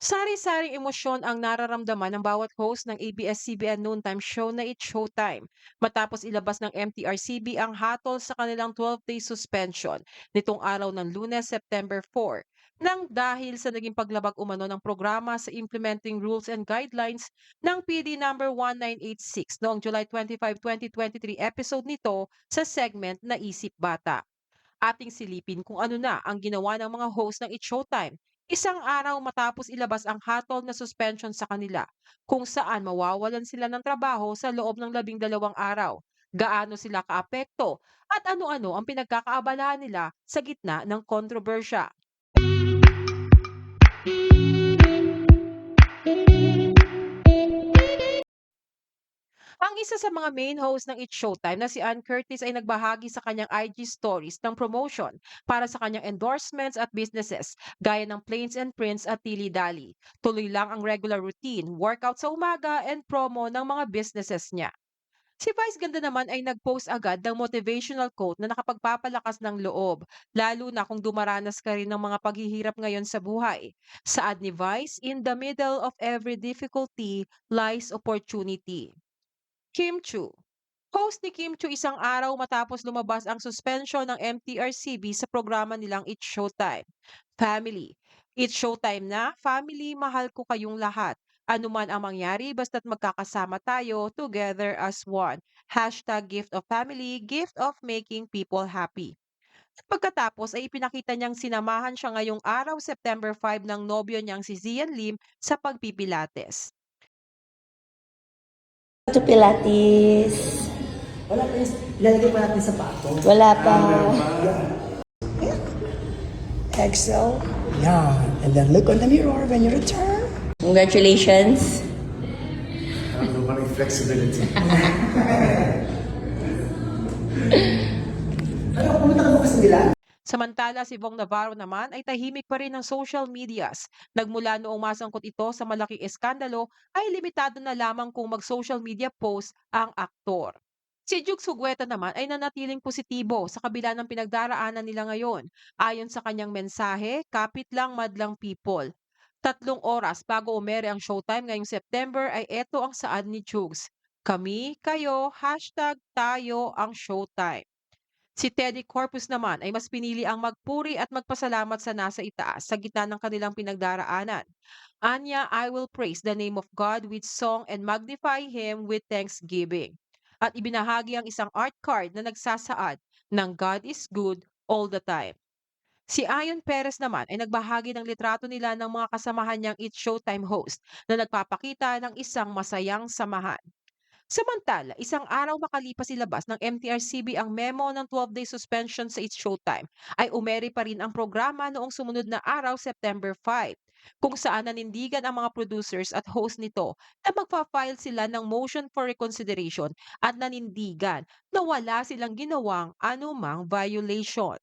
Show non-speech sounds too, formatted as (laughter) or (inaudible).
Sari-saring emosyon ang nararamdaman ng bawat host ng ABS-CBN noontime show na It's Showtime. Matapos ilabas ng MTRCB ang hatol sa kanilang 12-day suspension nitong araw ng Lunes, September 4 nang dahil sa naging paglabag umano ng programa sa Implementing Rules and Guidelines ng PD number 1986 noong July 25, 2023 episode nito sa segment na Isip Bata. Ating silipin kung ano na ang ginawa ng mga host ng It's Showtime isang araw matapos ilabas ang hatol na suspension sa kanila kung saan mawawalan sila ng trabaho sa loob ng labing dalawang araw. Gaano sila kaapekto at ano-ano ang pinagkakaabalahan nila sa gitna ng kontrobersya. Isa sa mga main host ng It's Showtime na si Ann Curtis ay nagbahagi sa kanyang IG stories ng promotion para sa kanyang endorsements at businesses gaya ng Planes and Prints at Tilly Dali. Tuloy lang ang regular routine, workout sa umaga and promo ng mga businesses niya. Si Vice Ganda naman ay nag-post agad ng motivational quote na nakapagpapalakas ng loob, lalo na kung dumaranas ka rin ng mga paghihirap ngayon sa buhay. Saad ni Vice, in the middle of every difficulty lies opportunity. Kim Chu. Host ni Kim Chu isang araw matapos lumabas ang suspension ng MTRCB sa programa nilang It's Showtime. Family. It's Showtime na, family, mahal ko kayong lahat. Ano man ang mangyari, basta't magkakasama tayo, together as one. Hashtag gift of family, gift of making people happy. At pagkatapos ay ipinakita niyang sinamahan siya ngayong araw September 5 ng nobyo niyang si Zian Lim sa pagpipilates. To Pilates. Wala pa yung, ilalagay pa natin sa pato. Wala pa. Exhale. Yan. And then look on the mirror when you return. Congratulations. Ano ba yung flexibility? (laughs) Ano, pumunta ka bukas nila? Samantala, si Bong Navarro naman ay tahimik pa rin ng social medias. Nagmula noong masangkot ito sa malaking eskandalo, ay limitado na lamang kung mag-social media post ang aktor. Si Jukes Hugueta naman ay nanatiling positibo sa kabila ng pinagdaraanan nila ngayon. Ayon sa kanyang mensahe, kapit lang madlang people. Tatlong oras bago umere ang showtime ngayong September ay eto ang saad ni Jukes. Kami, kayo, hashtag tayo ang showtime. Si Teddy Corpus naman ay mas pinili ang magpuri at magpasalamat sa nasa itaas sa gitna ng kanilang pinagdaraanan. Anya, I will praise the name of God with song and magnify Him with thanksgiving. At ibinahagi ang isang art card na nagsasaad ng God is good all the time. Si Ayon Perez naman ay nagbahagi ng litrato nila ng mga kasamahan niyang It's Showtime host na nagpapakita ng isang masayang samahan. Samantala, isang araw makalipas ilabas ng MTRCB ang memo ng 12-day suspension sa It's Showtime, ay umeri pa rin ang programa noong sumunod na araw, September 5, kung saan nanindigan ang mga producers at host nito na magpa-file sila ng motion for reconsideration at nanindigan na wala silang ginawang anumang violation.